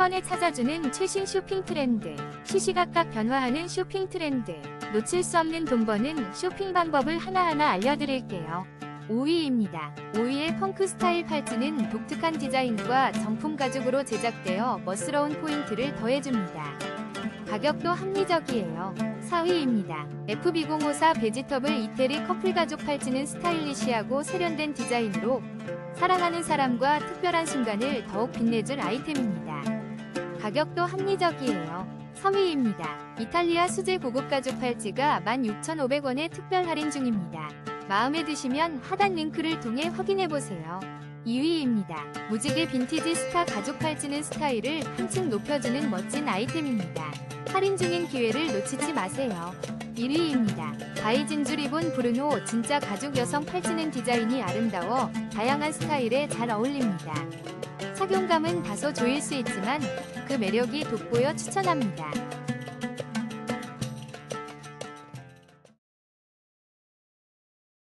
번에 찾아주는 최신 쇼핑 트렌드. 시시각각 변화하는 쇼핑 트렌드. 놓칠 수 없는 돈 버는 쇼핑 방법을 하나하나 알려드릴게요. 5위입니다. 5위의 펑크 스타일 팔찌는 독특한 디자인과 정품 가죽으로 제작되어 멋스러운 포인트를 더해줍니다. 가격도 합리적이에요. 4위입니다. FB054 베지터블 이태리 커플 가죽 팔찌는 스타일리시하고 세련된 디자인으로 사랑하는 사람과 특별한 순간을 더욱 빛내줄 아이템입니다. 가격도 합리적이에요. 3위입니다. 이탈리아 수제 고급 가죽 팔찌가 16,500원에 특별 할인 중입니다. 마음에 드시면 하단 링크를 통해 확인해보세요. 2위입니다. 무지개 빈티지 스타 가죽 팔찌는 스타일을 한층 높여주는 멋진 아이템입니다. 할인 중인 기회를 놓치지 마세요. 1위입니다. 바이진주 리본 브루노 진짜 가죽 여성 팔찌는 디자인이 아름다워 다양한 스타일에 잘 어울립니다. 착용감은 다소 조일 수 있지만 그 매력이 돋보여 추천합니다.